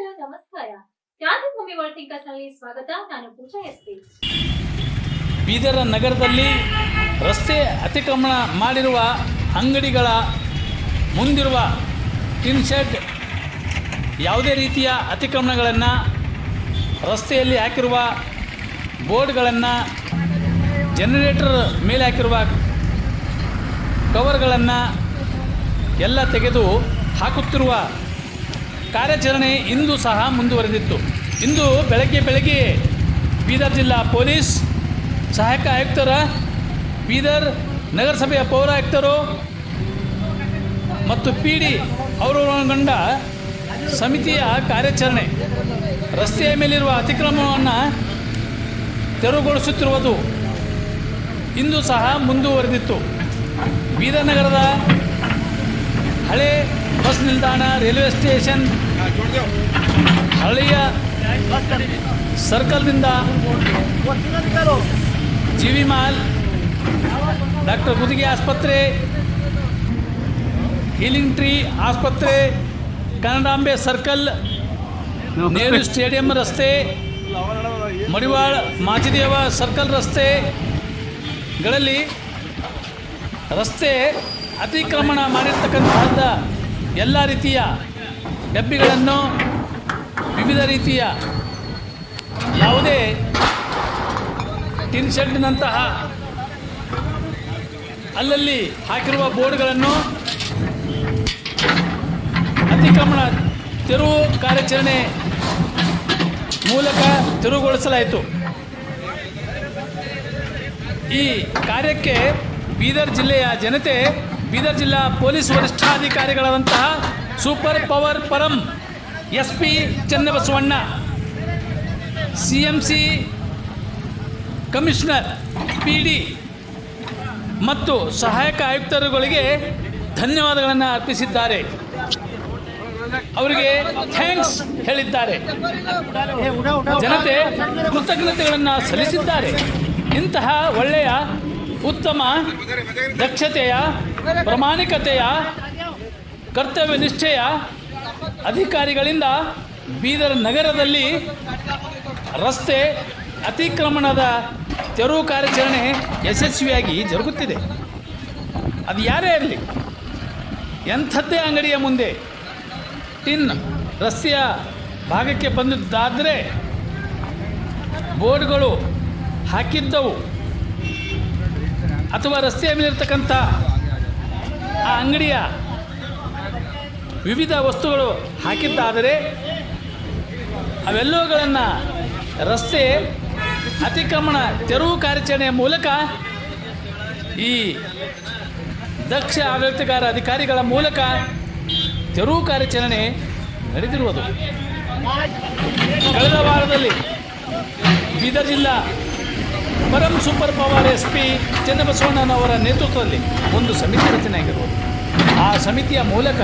ನಮಸ್ಕಾರ. ವರ್ಲ್ಡ್ ಸ್ವಾಗತ. ನಾನು ಪೂಜಾ ಎಸ್ಪಿ ಬೀದರ ನಗರದಲ್ಲಿ ರಸ್ತೆ ಅತಿಕ್ರಮಣ ಮಾಡಿರುವ ಅಂಗಡಿಗಳ ಮುಂದಿರುವ ಟಿನ್ ಶೆಡ್ ಯಾವುದೇ ರೀತಿಯ ಅತಿಕ್ರಮಣಗಳನ್ನು ರಸ್ತೆಯಲ್ಲಿ ಹಾಕಿರುವ ಬೋರ್ಡ್ಗಳನ್ನು ಜನರೇಟರ್ ಮೇಲೆ ಹಾಕಿರುವ ಕವರ್ಗಳನ್ನು ಎಲ್ಲ ತೆಗೆದು ಹಾಕುತ್ತಿರುವ ಕಾರ್ಯಾಚರಣೆ ಇಂದು ಸಹ ಮುಂದುವರೆದಿತ್ತು. ಇಂದು ಬೆಳಗ್ಗೆ ಬೆಳಗ್ಗೆ ಬೀದರ್ ಜಿಲ್ಲಾ ಪೊಲೀಸ್ ಸಹಾಯಕ ಆಯುಕ್ತರ, ಬೀದರ್ ನಗರಸಭೆಯ ಪೌರಾಯುಕ್ತರು ಮತ್ತು ಪಿ ಡಿ ಅವರೊಳಗೊಂಡ ಸಮಿತಿಯ ಕಾರ್ಯಾಚರಣೆ. ರಸ್ತೆಯ ಮೇಲಿರುವ ಅತಿಕ್ರಮಣವನ್ನು ತೆರವುಗೊಳಿಸುತ್ತಿರುವುದು ಇಂದು ಸಹ ಮುಂದುವರೆದಿತ್ತು. ಬೀದರ್ ನಗರದ ಹಳೆ ಬಸ್ ನಿಲ್ದಾಣ, ರೈಲ್ವೆ ಸ್ಟೇಷನ್, ಹಳ್ಳಿಯ ಸರ್ಕಲ್ನಿಂದ G V mall, doctor Gudige ಆಸ್ಪತ್ರೆ, ಹೀಲಿಂಗ್ ಟ್ರೀ ಆಸ್ಪತ್ರೆ, ಕನ್ನಡಾಂಬೆ ಸರ್ಕಲ್, ನೆಹರು ಸ್ಟೇಡಿಯಂ ರಸ್ತೆ, ಮಡಿವಾಳ ಮಾಚಿದೇವ ಸರ್ಕಲ್ ರಸ್ತೆಗಳಲ್ಲಿ ರಸ್ತೆ ಅತಿಕ್ರಮಣ ಮಾಡಿರ್ತಕ್ಕಂತಹದ್ದ ಎಲ್ಲ ರೀತಿಯ ಡಬ್ಬಿಗಳನ್ನು ವಿವಿಧ ರೀತಿಯ ಯಾವುದೇ ಟಿನ್ ಶೆಡ್ನಂತಹ ಅಲ್ಲಲ್ಲಿ ಹಾಕಿರುವ ಬೋರ್ಡ್ಗಳನ್ನು ಅತಿಕ್ರಮಣ ತೆರವು ಕಾರ್ಯಾಚರಣೆ ಮೂಲಕ ತೆರವುಗೊಳಿಸಲಾಯಿತು. ಈ ಕಾರ್ಯಕ್ಕೆ ಬೀದರ್ ಜಿಲ್ಲೆಯ ಜನತೆ ಬೀದರ್ ಜಿಲ್ಲಾ police ವರಿಷ್ಠಾಧಿಕಾರಿಗಳಾದಂತಹ super power Param S P Channabasavanna C M C commissioner P D ಮತ್ತು ಸಹಾಯಕ ಆಯುಕ್ತರುಗಳಿಗೆ ಧನ್ಯವಾದಗಳನ್ನು ಅರ್ಪಿಸಿದ್ದಾರೆ. ಅವರಿಗೆ ಥ್ಯಾಂಕ್ಸ್ ಹೇಳಿದ್ದಾರೆ. ಜನತೆ ಕೃತಜ್ಞತೆಗಳನ್ನು ಸಲ್ಲಿಸಿದ್ದಾರೆ. ಇಂತಹ ಒಳ್ಳೆಯ, ಉತ್ತಮ ದಕ್ಷತೆಯ ಪ್ರಾಮಾಣಿಕತೆಯ, ಕರ್ತವ್ಯ ನಿಷ್ಠೆಯ ಅಧಿಕಾರಿಗಳಿಂದ ಬೀದರ್ ನಗರದಲ್ಲಿ ರಸ್ತೆ ಅತಿಕ್ರಮಣದ ತೆರವು ಕಾರ್ಯಾಚರಣೆ ಯಶಸ್ವಿಯಾಗಿ ಜರುಗುತ್ತಿದೆ. ಅದು ಯಾರೇ ಇರಲಿ, ಎಂಥದ್ದೇ ಅಂಗಡಿಯ ಮುಂದೆ ಟಿನ್ ರಸ್ತೆಯ ಭಾಗಕ್ಕೆ ಬಂದಿದ್ದಾದರೆ ಬೋರ್ಡ್ಗಳು ಹಾಕಿದ್ದವು. ಅಥವಾ ರಸ್ತೆಯ ಮೇಲಿರ್ತಕ್ಕಂಥ ಆ ಅಂಗಡಿಯ ವಿವಿಧ ವಸ್ತುಗಳು ಹಾಕಿದ್ದಾದರೆ ಅವೆಲ್ಲವುಗಳನ್ನು ರಸ್ತೆ ಅತಿಕ್ರಮಣ ತೆರವು ಕಾರ್ಯಾಚರಣೆಯ ಮೂಲಕ ಈ ದಕ್ಷ ಆಡಳಿತಗಾರ ಅಧಿಕಾರಿಗಳ ಮೂಲಕ ತೆರವು ಕಾರ್ಯಾಚರಣೆ ನಡೆದಿರುವುದು. ಕಳೆದ ವಾರದಲ್ಲಿ ಬೀದರ್ ಜಿಲ್ಲಾ Param super power S P ಚನ್ನಬಸವಣ್ಣನವರ ನೇತೃತ್ವದಲ್ಲಿ ಒಂದು ಸಮಿತಿ ರಚನೆ ಆಗಿರ್ಬೋದು. ಆ ಸಮಿತಿಯ ಮೂಲಕ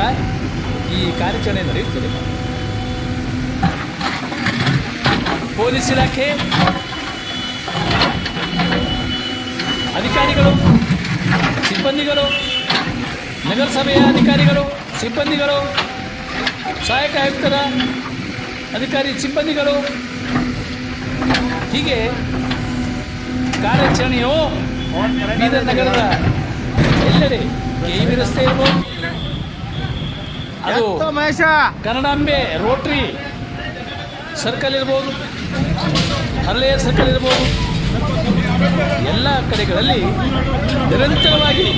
ಈ ಕಾರ್ಯಾಚರಣೆ ನಡೆಯುತ್ತದೆ. ಪೊಲೀಸ್ ಇಲಾಖೆ, ಅಧಿಕಾರಿಗಳು, ಸಿಬ್ಬಂದಿಗಳು, ನಗರಸಭೆಯ ಅಧಿಕಾರಿಗಳು, ಸಿಬ್ಬಂದಿಗಳು, ಸಹಾಯಕ ಆಯುಕ್ತರ ಅಧಿಕಾರಿ, ಸಿಬ್ಬಂದಿಗಳು, ಹೀಗೆ ಕಾರ್ಯಾಚರಣೆಯು ಬೀದರ್ ನಗರದ ಎಲ್ಲೆಡೆ ರಸ್ತೆ ಇರ್ಬೋದು. ಅದು ಕನ್ನಡಾಂಬೆ ರೋಟ್ರಿ ಸರ್ಕಲ್ ಇರ್ಬೋದು ಹಲ್ಲೆಯ ಸರ್ಕಲ್ ಇರ್ಬೋದು. ಎಲ್ಲ ಕಡೆಗಳಲ್ಲಿ ನಿರಂತರವಾಗಿ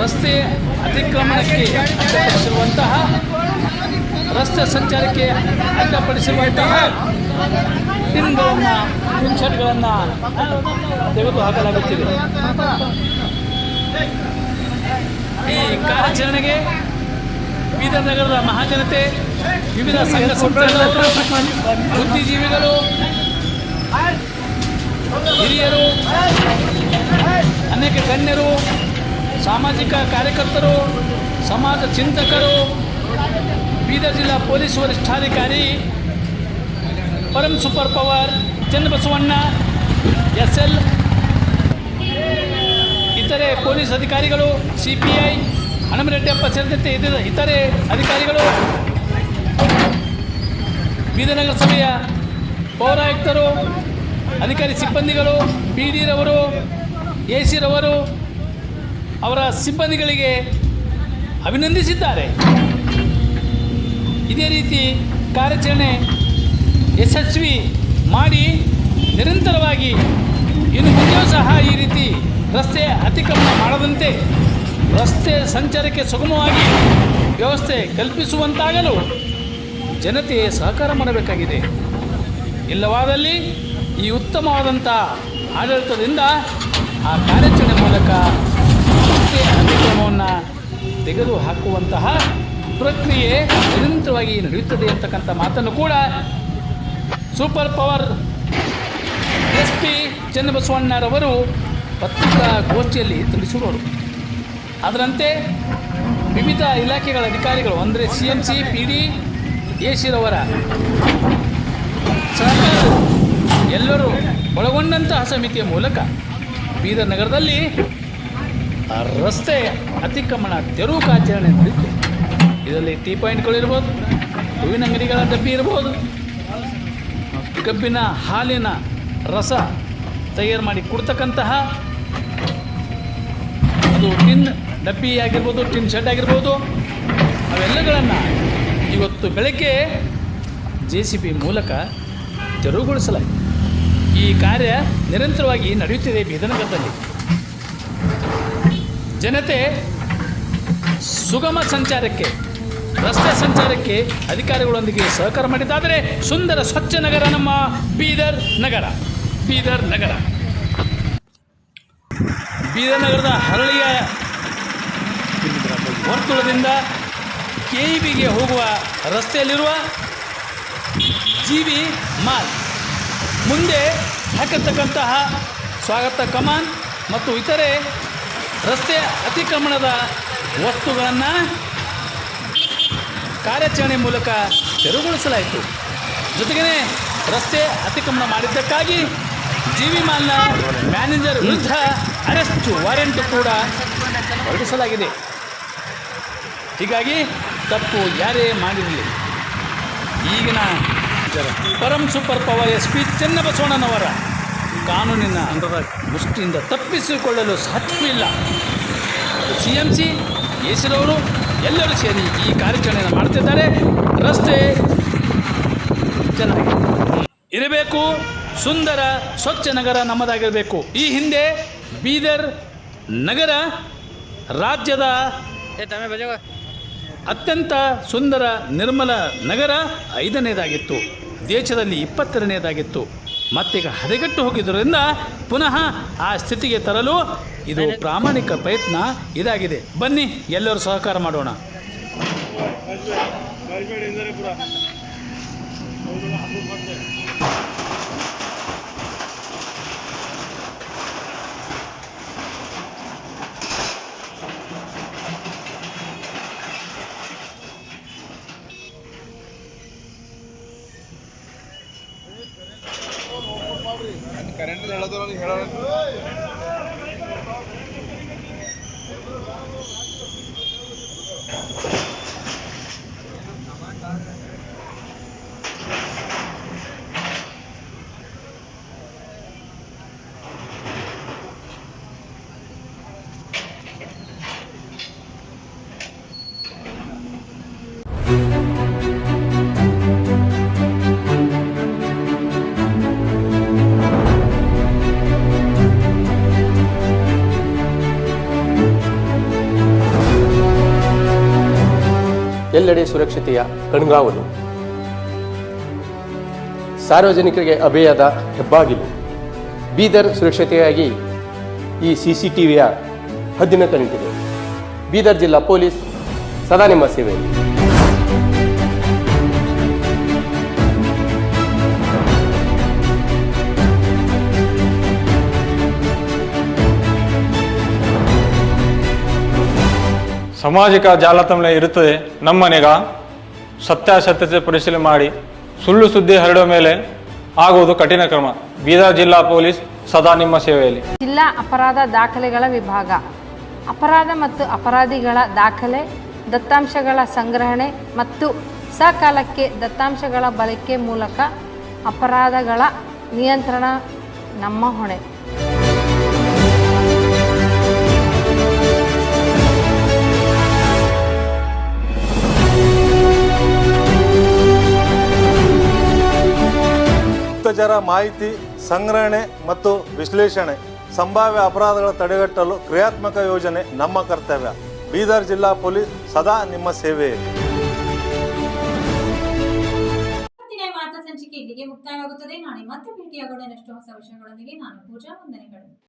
ರಸ್ತೆ ಅತಿಕ್ರಮಣಕ್ಕೆ ಅಡ್ಡಪಡಿಸಿರುವಂತಹ ರಸ್ತೆ ಸಂಚಾರಕ್ಕೆ ಅಡ್ಡಪಡಿಸಿರುವಂತಹ ಟಿನ್ಗಳನ್ನು ಪಿನ್ಶರ್ಟ್ಗಳನ್ನು ತೆಗೆದು ಹಾಕಲಾಗುತ್ತಿದೆ ಈ ಕಾರ್ಯಾಚರಣೆಗೆ ಬೀದರ್ ನಗರದ ಮಹಾಜನತೆ, ವಿವಿಧ ಸಂಘ ಸಂಸ್ಥೆಗಳು, ಬುದ್ಧಿಜೀವಿಗಳು, ಹಿರಿಯರು, ಅನೇಕ ಗಣ್ಯರು, ಸಾಮಾಜಿಕ ಕಾರ್ಯಕರ್ತರು, ಸಮಾಜ ಚಿಂತಕರು, ಬೀದರ್ ಜಿಲ್ಲಾ ಪೊಲೀಸ್ ವರಿಷ್ಠಾಧಿಕಾರಿ Param super power Channabasavanna S L, ಇತರೆ ಪೊಲೀಸ್ ಅಧಿಕಾರಿಗಳು, ಸಿ ಪಿ ಐ ಹನುಮರೆಡ್ಡಿಯಪ್ಪ ಸೇರಿದಂತೆ ಇತರ ಅಧಿಕಾರಿಗಳು. ಬೀದನಗರ ಸಭೆಯ ಪೌರಾಯುಕ್ತರು, ಅಧಿಕಾರಿ ಸಿಬ್ಬಂದಿಗಳು ಪಿ ರವರು, ಎ ಸಿರವರು ಅವರ ಸಿಬ್ಬಂದಿಗಳಿಗೆ ಅಭಿನಂದಿಸಿದ್ದಾರೆ. ಇದೇ ರೀತಿ ಕಾರ್ಯಾಚರಣೆ ಯಶಸ್ವಿ ಮಾಡಿ ನಿರಂತರವಾಗಿ ಇನ್ನು ಮುಂದೆಯೂ ಸಹ ಈ ರೀತಿ ರಸ್ತೆ ಅತಿಕ್ರಮಣ ಮಾಡದಂತೆ ರಸ್ತೆ ಸಂಚಾರಕ್ಕೆ ಸುಗಮವಾಗಿ ವ್ಯವಸ್ಥೆ ಕಲ್ಪಿಸುವಂತಾಗಲು ಜನತೆ ಸಹಕಾರ ಮಾಡಬೇಕಾಗಿದೆ. ಇಲ್ಲವಾದಲ್ಲಿ ಈ ಉತ್ತಮವಾದಂಥ ಆಡಳಿತದಿಂದ ಆ ಕಾರ್ಯಾಚರಣೆ ಮೂಲಕ ರಸ್ತೆ ಅತಿಕ್ರಮವನ್ನು ತೆಗೆದುಹಾಕುವಂತಹ ಪ್ರಕ್ರಿಯೆ ನಿರಂತರವಾಗಿ ನಡೆಯುತ್ತದೆ ಅಂತಕ್ಕಂಥ ಮಾತನ್ನು ಕೂಡ ಸೂಪರ್ ಪವರ್ ಎಸ್ ಪಿ ಚನ್ನಬಸವಣ್ಣರವರು ಪತ್ರಿಕಾಗೋಷ್ಠಿಯಲ್ಲಿ ತಿಳಿಸಿರುವರು ಅದರಂತೆ ವಿವಿಧ ಇಲಾಖೆಗಳ ಅಧಿಕಾರಿಗಳು, ಅಂದರೆ C M C P D A ಸಹಕಾರ ಎಲ್ಲರೂ ಒಳಗೊಂಡಂತಹ ಸಮಿತಿಯ ಮೂಲಕ ಬೀದರ್ ನಗರದಲ್ಲಿ ರಸ್ತೆ ಅತಿಕ್ರಮಣ ತೆರವುಕಾಚರಣೆ ನಡೆಯಿತು ಇದರಲ್ಲಿ ಟೀ ಪಾಯಿಂಟ್ಗಳಿರ್ಬೋದು ಹೂವಿನ ಅಂಗಡಿಗಳ ಡಬ್ಬಿ ಇರ್ಬೋದು ಕಬ್ಬಿನ ಹಾಲಿನ ರಸ ತಯಾರು ಮಾಡಿ ಕೊಡ್ತಕ್ಕಂತಹ ಅದು ಟಿನ್ ಡಬ್ಬಿ ಆಗಿರ್ಬೋದು, ಟಿನ್ ಶೆಡ್ ಆಗಿರ್ಬೋದು, ಅವೆಲ್ಲಗಳನ್ನು ಇವತ್ತು ಬೆಳಗ್ಗೆ ಜೆ ಸಿ ಬಿ ಮೂಲಕ ತೆರವುಗೊಳಿಸಲಾಗಿದೆ ಈ ಕಾರ್ಯ ನಿರಂತರವಾಗಿ ನಡೆಯುತ್ತಿದೆ ಬೀದನಗರದಲ್ಲಿ. ಜನತೆ ಸುಗಮ ಸಂಚಾರಕ್ಕೆ ರಸ್ತೆ ಸಂಚಾರಕ್ಕೆ ಅಧಿಕಾರಿಗಳೊಂದಿಗೆ ಸಹಕಾರ ಮಾಡಿದ್ದಾದರೆ ಸುಂದರ ಸ್ವಚ್ಛ ನಗರ ನಮ್ಮ ಬೀದರ್ ನಗರ. ಬೀದರ್ ನಗರ. ಬೀದರ್ ನಗರದ ಹರಳಿಯ ವರ್ತುಳದಿಂದ ಕೆ ಇ ಬಿಗೆ ಹೋಗುವ ರಸ್ತೆಯಲ್ಲಿರುವ ಜಿ ವಿ ಮಾಲ್. ಮುಂದೆ ಹಾಕಿರ್ತಕ್ಕಂತಹ ಸ್ವಾಗತ ಕಮಾನ್ ಮತ್ತು ಇತರೆ ರಸ್ತೆ ಅತಿಕ್ರಮಣದ ವಸ್ತುಗಳನ್ನು ಕಾರ್ಯಾಚರಣೆ ಮೂಲಕ ತೆರವುಗೊಳಿಸಲಾಯಿತು. ಜೊತೆಗೇ ರಸ್ತೆ ಅತಿಕ್ರಮಣ ಮಾಡಿದ್ದಕ್ಕಾಗಿ ಜಿ ವಿ ಮಾಲ್ನ ಮ್ಯಾನೇಜರ್ ವಿರುದ್ಧ ಅರೆಸ್ಟ್ ವಾರೆಂಟ್ ಕೂಡ ಹೊರಡಿಸಲಾಗಿದೆ. ಹೀಗಾಗಿ ತಪ್ಪು ಯಾರೇ ಮಾಡಿರಲಿ. ಈಗಿನ Param super power S P ಚೆನ್ನಬಸವಣ್ಣನವರ ಕಾನೂನಿನ ದೃಷ್ಟಿಯಿಂದ ತಪ್ಪಿಸಿಕೊಳ್ಳಲು ಸಾಧ್ಯವಿಲ್ಲ. ಸಿ ಎಂ ಸಿ ಎಸಿರವರು ಎಲ್ಲರೂ ಸೇರಿ ಈ ಕಾರ್ಯಾಚರಣೆಯನ್ನು ಮಾಡ್ತಿದ್ದಾರೆ. ರಸ್ತೆ ಚೆನ್ನಾಗಿ ಇರಬೇಕು. ಸುಂದರ ಸ್ವಚ್ಛ ನಗರ ನಮ್ಮದಾಗಿರಬೇಕು. ಈ ಹಿಂದೆ ಬೀದರ್ ನಗರ ರಾಜ್ಯದ ಅತ್ಯಂತ ಸುಂದರ ನಿರ್ಮಲ ನಗರ ಐದನೇದಾಗಿತ್ತು. ದೇಶದಲ್ಲಿ ಇಪ್ಪತ್ತೆರಡನೇದಾಗಿತ್ತು ಮತ್ತೀಗ ಹದಗೆಟ್ಟು ಹೋಗಿದ್ದರಿಂದ ಪುನಃ ಆ ಸ್ಥಿತಿಗೆ ತರಲು ಇದು ಪ್ರಾಮಾಣಿಕ ಪ್ರಯತ್ನ ಇದಾಗಿದೆ ಬನ್ನಿ ಎಲ್ಲರೂ ಸಹಕಾರ ಮಾಡೋಣ ಎಲ್ಲೆಡೆ ಸುರಕ್ಷತೆಯ ಕಣ್ಗಾವಲು. ಸಾರ್ವಜನಿಕರಿಗೆ ಅಭಯದ ಹೆಬ್ಬಾಗಿಲು. ಬೀದರ್ ಸುರಕ್ಷತೆಯಾಗಿ ಈ ಸಿ ಸಿ ಟಿ ವಿಯ ಹದ್ದಿನ ಕಣ್ಣಿಟ್ಟಿದೆ ಬೀದರ್ ಜಿಲ್ಲಾ ಪೊಲೀಸ್ ಸದಾ ನಿಮ್ಮ ಸೇವೆಯಲ್ಲಿ. ಸಾಮಾಜಿಕ ಜಾಲತಾಣ ಇರುತ್ತದೆ. ನಮ್ಮನೆಗ ನಿಗಾ ಸತ್ಯಾಸತ್ಯತೆ ಪರಿಶೀಲನೆ ಮಾಡಿ ಸುಳ್ಳು ಸುದ್ದಿ ಹರಡುವ ಮೇಲೆ ಆಗುವುದು ಕಠಿಣ ಕ್ರಮ. ಬೀದರ್ ಜಿಲ್ಲಾ ಪೊಲೀಸ್ ಸದಾ ನಿಮ್ಮ ಸೇವೆಯಲ್ಲಿ. ಜಿಲ್ಲಾ ಅಪರಾಧ ದಾಖಲೆಗಳ ವಿಭಾಗ. ಅಪರಾಧ ಮತ್ತು ಅಪರಾಧಿಗಳ ದಾಖಲೆ, ದತ್ತಾಂಶಗಳ ಸಂಗ್ರಹಣೆ ಮತ್ತು ಸಕಾಲಕ್ಕೆ ದತ್ತಾಂಶಗಳ ಬಳಕೆ ಮೂಲಕ ಅಪರಾಧಗಳ ನಿಯಂತ್ರಣ ನಮ್ಮ ಹೊಣೆ. ಗುಪ್ತಚರ ಮಾಹಿತಿ, ಸಂಗ್ರಹಣೆ ಮತ್ತು ವಿಶ್ಲೇಷಣೆ ಸಂಭಾವ್ಯ ಅಪರಾಧಗಳ ತಡೆಗಟ್ಟಲು ಕ್ರಿಯಾತ್ಮಕ ಯೋಜನೆ ನಮ್ಮ ಕರ್ತವ್ಯ. ಬೀದರ್ ಜಿಲ್ಲಾ ಪೊಲೀಸ್ ಸದಾ ನಿಮ್ಮ ಸೇವೆಯಲ್ಲಿ ಸಂಚಿಕೆ ಇಲ್ಲಿಗೆ ಮುಕ್ತಾಯವಾಗುತ್ತದೆ. ನಾಳೆ ಮತ್ತೆ ಭೇಟಿಯಾಗೋಣ. ಹೊಸ ವಿಷಯಗಳೊಂದಿಗೆ ನಾನು ಪೂಜಾ ವಂದನೆಗಳು.